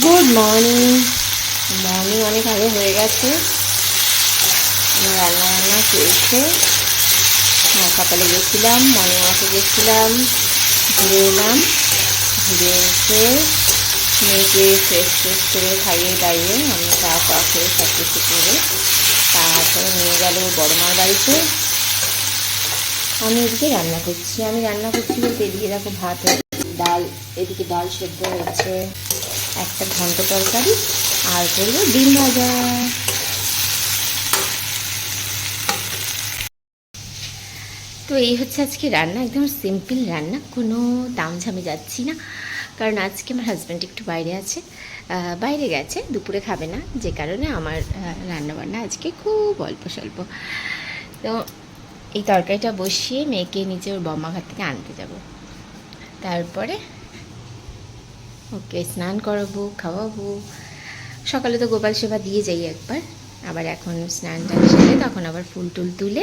Good morning morning অনেক আগে হয়ে গেছে। রান্না বান্না চলছে। সকালে গেছিলাম মর্নিং ওয়াকে গেছিলাম, ঘুরে এলাম। ঘুরে এসে মেয়েকে ফ্রেশ ফ্রেশ করে খাইয়ে দাইয়ে আমি চা ফা খেয়ে সব কিছু করে তারপরে নিয়ে গেল বড়মার বাড়িতে। আমি এদিকে রান্না করছি। আমি রান্না করছি বলতে এদিকে দেখো ভাত ডাল, এদিকে ডাল সেদ্ধ হয়েছে। একটা ঘন্ট তরকারি আর করব ডিম ভাজা। তো এই হচ্ছে আজকে রান্না, একদম সিম্পল রান্না, কোনো দামঝামে যাচ্ছি না। কারণ আজকে আমার হাজব্যান্ড একটু বাইরে আছে বাইরে গেছে, দুপুরে খাবে না, যে কারণে আমার রান্না বান্না আজকে খুব অল্প স্বল্প। তো এই তরকারিটা বসিয়ে মেয়েকে নিচে ওর বম্মা ঘর থেকে আনতে যাব। তারপরে ওকে, স্নান করাবো, খাওয়াবো। সকালে তো গোপাল সেবা দিয়ে যাই একবার। আবার এখন স্নান টান সেরে তখন আবার ফুল টুল তুলে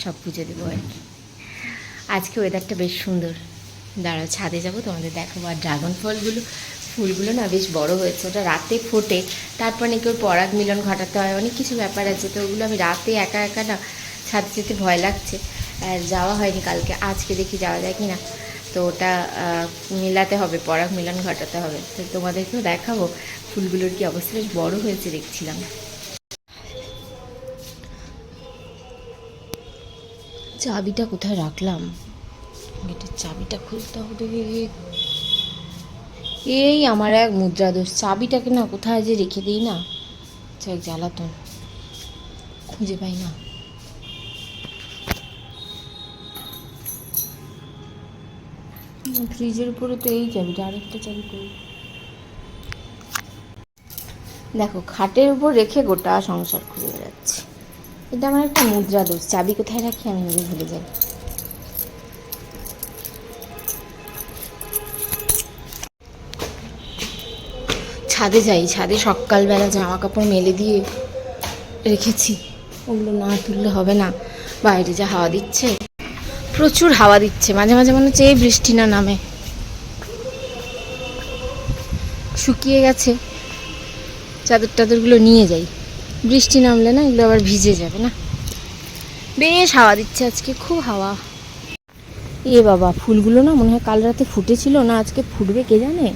সব পুজো দেবো আর কি। আজকে ওয়েদারটা বেশ সুন্দর। দাঁড়াও, ছাদে যাব, তোমাদের দেখাবো। আর ড্রাগন ফলগুলো, ফুলগুলো না বেশ বড় হয়েছে, ওটা রাতে ফোটে। তারপর নাকি ওর পরাগ মিলন ঘটাতে হয়, অনেক কিছু ব্যাপার আছে, তো ওগুলো আমি রাতে একা একা না ছাদ যেতে ভয় লাগছে। আর যাওয়া হয়নি কালকে, আজকে দেখি যাওয়া যায় কি না তো ওটা মেলাতে হবে, পরাগ মিলন ঘটাতে হবে। তো তোমাদেরকেও দেখাবো ফুলগুলোর কি অবস্থা, বেশ বড়ো হয়েছে দেখছিলাম। চাবিটা কোথায় রাখলাম? গেটের চাবিটা খুলতে হবে। এই আমার এক মুদ্রা দোষ চাবিটাকে না কোথায় যে রেখে দিই না? জ্বালাতন, খুঁজে পাই না। ফ্রিজের উপরে তো এই চাবিটা আরেকটা চাবি করি দেখো, খাটের উপর রেখে গোটা সংসার খুলে বেড়াচ্ছে। এটা আমার একটা মুদ্রা দোষ, চাবি কোথায় রাখি আমি নিজে ভুলে যাই। ছাদে যাই, ছাদে সকালবেলা জামা কাপড় মেলে দিয়ে রেখেছি। ওগুলো না তুললে হবে না। বাইরে যা হাওয়া দিচ্ছে প্রচুর হাওয়া দিচ্ছে। মাঝে মাঝে মনে হচ্ছে এই বৃষ্টি না নামে। শুকিয়ে গেছে। চাদর টাদরগুলো নিয়ে যাই। বৃষ্টি নামলে না এগুলো আবার ভিজে যাবে না। বেশ হাওয়া দিচ্ছে আজকে, খুব হাওয়া। এ বাবা, ফুলগুলো না মনে হয় কাল রাতে ফুটেছিল না আজকে ফুটবে কে জানে?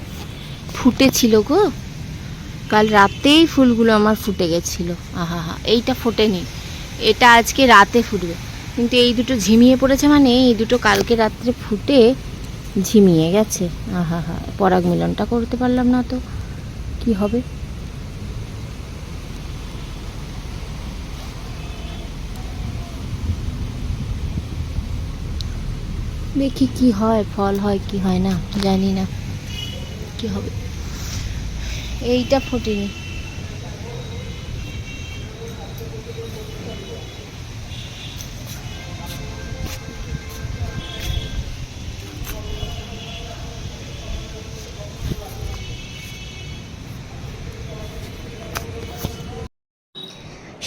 ফুটেছিল গো। কাল রাতেই ফুলগুলো আমার ফুটে গেছিল। আহা হা এইটা ফোটেনি। এটা আজকে রাতে ফুটবে। কিন্তু এই দুটো ঝিমিয়ে পড়েছে মানে এই দুটো কালকে রাত্রে ফুটে ঝিমিয়ে গেছে। আহা হা পরাগ মিলনটা করতে পারলাম না তো। কি হবে? দেখি কি হয়, ফল হয় কি হয় না, জানি না। কি হবে? এইটা ফোটেনি।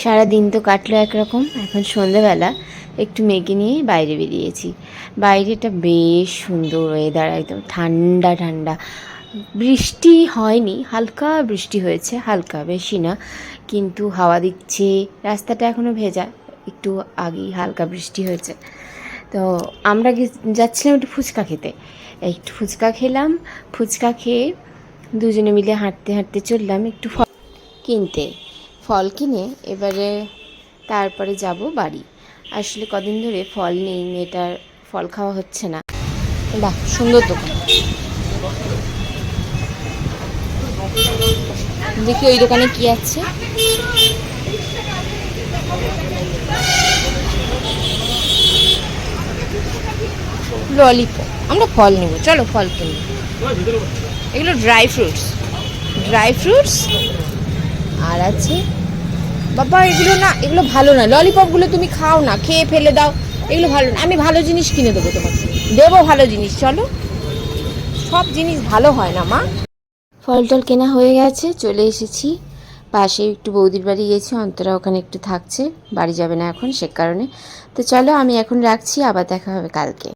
সারা দিন তো কাটলো একরকম, এখন সন্ধেবেলা একটু মেঘে নিয়ে বাইরে বেরিয়েছি। বাইরেটা বেশ সুন্দর ওয়েদার একদম ঠান্ডা ঠান্ডা। বৃষ্টি হয়নি, হালকা বৃষ্টি হয়েছে, হালকা বেশি না, কিন্তু হাওয়া দিচ্ছে, রাস্তাটা এখনও ভেজা, একটু আগেই হালকা বৃষ্টি হয়েছে। তো আমরা যাচ্ছিলাম একটু ফুচকা খেতে। একটু ফুচকা খেলাম, ফুচকা খেয়ে দুজনে মিলে হাঁটতে হাঁটতে চললাম একটু কিনতে। ফল কিনে এবারে তারপরে যাব বাড়ি। আসলে কদিন ধরে ফল নেই, মেয়েটার ফল খাওয়া হচ্ছে না। বাহ, সুন্দর দোকান। দেখি ওই দোকানে কি আছে। ললিপপ আমরা ফল নেব, চলো ফল কিনবো এগুলো ড্রাই ফ্রুটস ড্রাই ফ্রুটস আর আছে। বাবা, এগুলো না, এগুলো ভালো না। ললিপপগুলো তুমি খাও না, খেয়ে ফেলে দাও। এগুলো ভালো না। আমি ভালো জিনিস কিনে দেবো তোমাকে। দেবো ভালো জিনিস, চলো। সব জিনিস ভালো হয় না, মা। ফল টল কেনা হয়ে গেছে, চলে এসেছি। পাশে একটু বৌদির বাড়ি গেছি, অন্তরা ওখানে একটু থাকছে। বাড়ি যাবে না এখন, সে কারণে। তো চলো, আমি এখন রাখছি, আবার দেখা হবে কালকে।